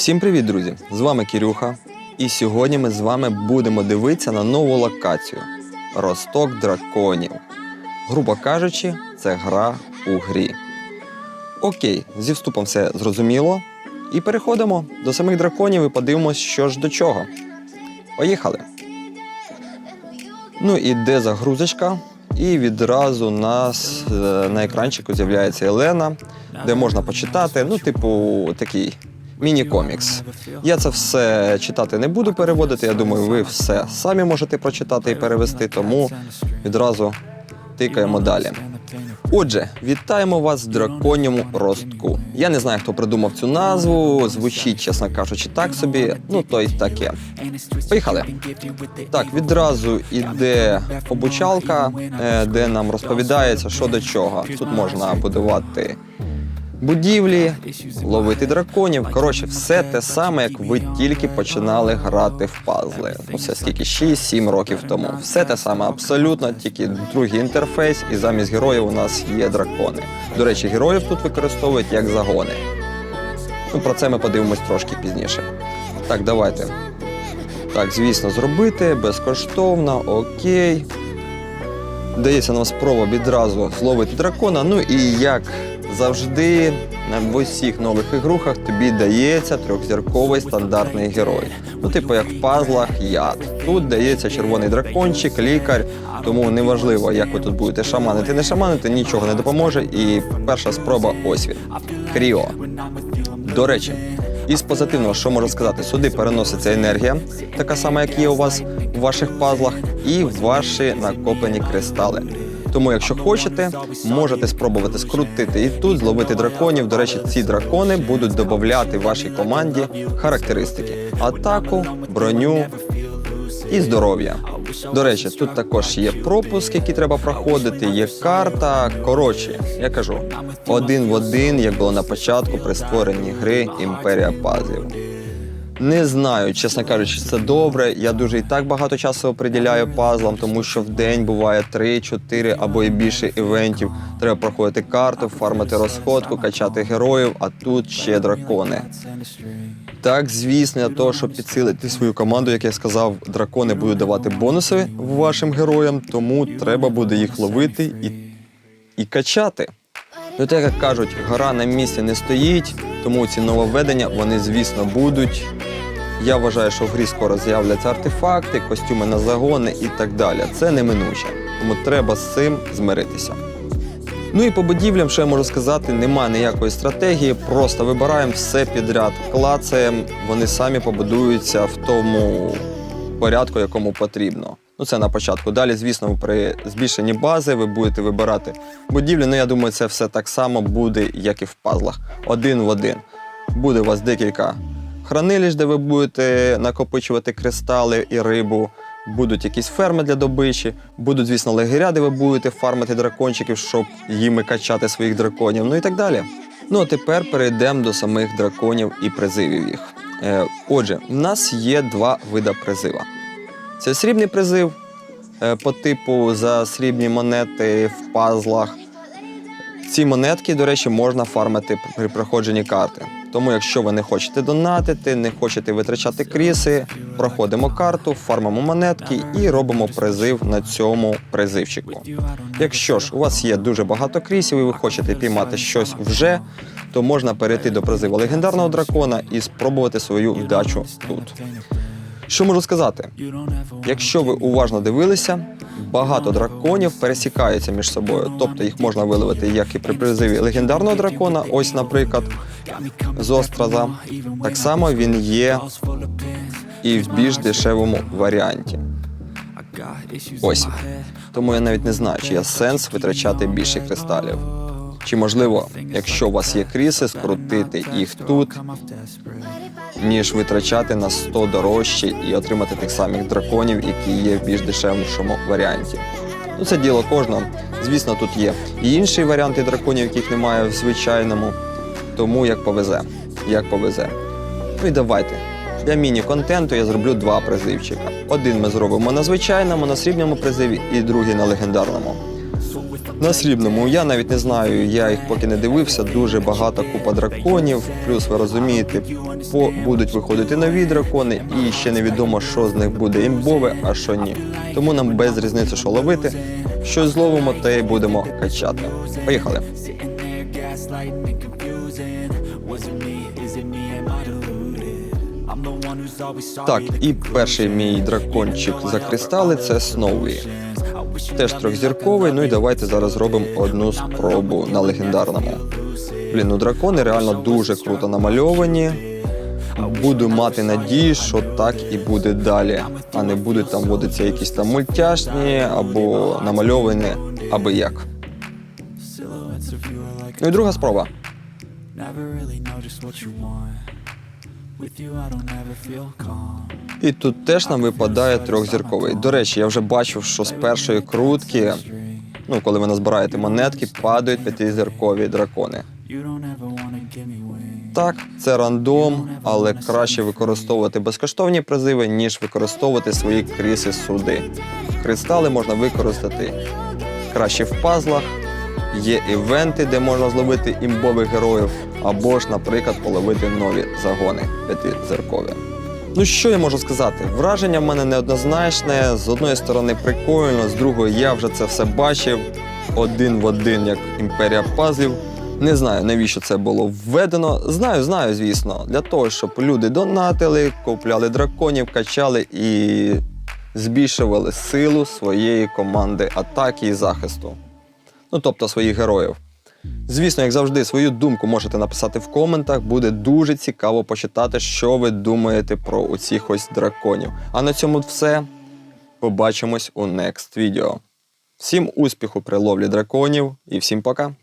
Всім привіт, друзі! З вами Кірюха. І сьогодні ми з вами будемо дивитися на нову локацію Росток драконів. Грубо кажучи, це гра у грі. Окей, зі вступом все зрозуміло. І переходимо до самих драконів і подивимось, що ж до чого. Поїхали! Ну, іде загрузочка, і відразу у нас е, на екранчику з'являється Елена, де можна почитати, ну, типу, такий міні-комікс. Я це все читати не буду переводити. Я думаю, ви все самі можете прочитати і перевести, тому відразу тикаємо далі. Отже, вітаємо вас в драконьому ростку. Я не знаю, хто придумав цю назву. Звучить, чесно кажучи, так собі. Ну то й таке. Поїхали. Так, відразу іде обучалка, е, де нам розповідається, що до чого. Тут можна будувати будівлі, ловити драконів. Коротше, все те саме, як ви тільки починали грати в пазли. Ну, це скільки 6-7 років тому. Все те саме, абсолютно, тільки другий інтерфейс, і замість героїв у нас є дракони. До речі, героїв тут використовують як загони. Ну, про це ми подивимось трошки пізніше. Так, давайте. Так, звісно, зробити безкоштовно, окей. Дається нам спроба відразу зловити дракона. Ну і як завжди, в усіх нових ігрухах тобі дається трьохзірковий стандартний герой. Ну, типу, як в пазлах яд. Тут дається червоний дракончик, лікар, тому неважливо, як ви тут будете шаманити, не шаманити, нічого не допоможе. І перша спроба ось він. Кріо. До речі, із позитивного, що можу сказати, сюди переноситься енергія, така сама, як є у вас у ваших пазлах, і ваші накоплені кристали. Тому, якщо хочете, можете спробувати скрутити і тут зловити драконів. До речі, ці дракони будуть додати вашій команді характеристики: атаку, броню і здоров'я. До речі, тут також є пропуск, який треба проходити, є карта. Коротше, я кажу, один в один, як було на початку при створенні гри Імперія Пазлів. Не знаю, чесно кажучи, це добре. Я дуже і так багато часу приділяю пазлам, тому що в день буває 3-4 або і більше івентів. Треба проходити карту, фармити розходку, качати героїв, а тут ще дракони. Так, звісно, для щоб підсилити свою команду, як я сказав, дракони будуть давати бонуси вашим героям, тому треба буде їх ловити і, і качати. Ну, так як кажуть, гора на місці не стоїть, тому ці нововведення вони, звісно, будуть. Я вважаю, що в грі скоро з'являться артефакти, костюми на загони і так далі. Це неминуче, тому треба з цим змиритися. Ну і по будівлям, що я можу сказати, немає ніякої стратегії, просто вибираємо все підряд, клацаємо, вони самі побудуються в тому порядку, якому потрібно. Ну, це на початку. Далі, звісно, при збільшенні бази ви будете вибирати будівлі. Ну, я думаю, це все так само буде, як і в пазлах. Один в один. Буде у вас декілька хранилищ, де ви будете накопичувати кристали і рибу. Будуть якісь ферми для добичі, будуть, звісно, лагеря, де ви будете фармити дракончиків, щоб їми качати своїх драконів, ну і так далі. Ну а тепер перейдемо до самих драконів і призивів їх. Е, отже, в нас є два види призива. Це срібний призив е, по типу за срібні монети в пазлах. Ці монетки, до речі, можна фармити при проходженні карти. Тому, якщо ви не хочете донатити, не хочете витрачати кріси, проходимо карту, фармимо монетки і робимо призив на цьому призивчику. Якщо ж у вас є дуже багато крісів і ви хочете піймати щось вже, то можна перейти до призиву легендарного дракона і спробувати свою вдачу тут. Що можу сказати? Якщо ви уважно дивилися, багато драконів пересікаються між собою, тобто їх можна виловити як і при призиві легендарного дракона, ось, наприклад, з Остраза. Так само він є і в більш дешевому варіанті. Ось. Тому я навіть не знаю, чи є сенс витрачати більше кристалів. Чи можливо, якщо у вас є кріси, скрутити їх тут, ніж витрачати на 100 дорожче і отримати тих самих драконів, які є в більш дешевшому варіанті. Ну, це діло кожного. Звісно, тут є і інші варіанти драконів, яких немає в звичайному. Тому як повезе. Як повезе. Ну і давайте. Для міні-контенту я зроблю два призивчика. Один ми зробимо на звичайному, на срібному призиві, і другий на легендарному. На срібному я навіть не знаю, я їх поки не дивився. Дуже багата купа драконів. Плюс ви розумієте, по будуть виходити нові дракони, і ще невідомо, що з них буде імбове, а що ні. Тому нам без різниці, що ловити. Щось зловимо, те й будемо качати. Поїхали. Так, і перший мій дракончик за кристали це Сноулі. Теж трьохзірковий. Ну і давайте зараз зробимо одну спробу на легендарному. Блін, ну дракони реально дуже круто намальовані. Буду мати надію, що так і буде далі, а не будуть там водитися якісь там мультяшні або намальовані, аби як. Ну і друга спроба. І тут теж нам випадає трьохзірковий. До речі, я вже бачив, що з першої крутки, ну коли ви назбираєте монетки, падають п'ятизіркові дракони. Так, це рандом, але краще використовувати безкоштовні призиви, ніж використовувати свої кріси суди. Кристали можна використати краще в пазлах. Є івенти, де можна зловити імбових героїв, або ж, наприклад, половити нові загони п'ятизіркові. Ну що я можу сказати? Враження в мене неоднозначне. З одної сторони прикольно, з другої я вже це все бачив один в один, як імперія пазлів. Не знаю, навіщо це було введено. Знаю, знаю, звісно, для того, щоб люди донатили, купляли драконів, качали і збільшували силу своєї команди атаки і захисту. Ну тобто своїх героїв. Звісно, як завжди, свою думку можете написати в коментах. Буде дуже цікаво почитати, що ви думаєте про оцих ось драконів. А на цьому все. Побачимось у next відео. Всім успіху при ловлі драконів і всім пока!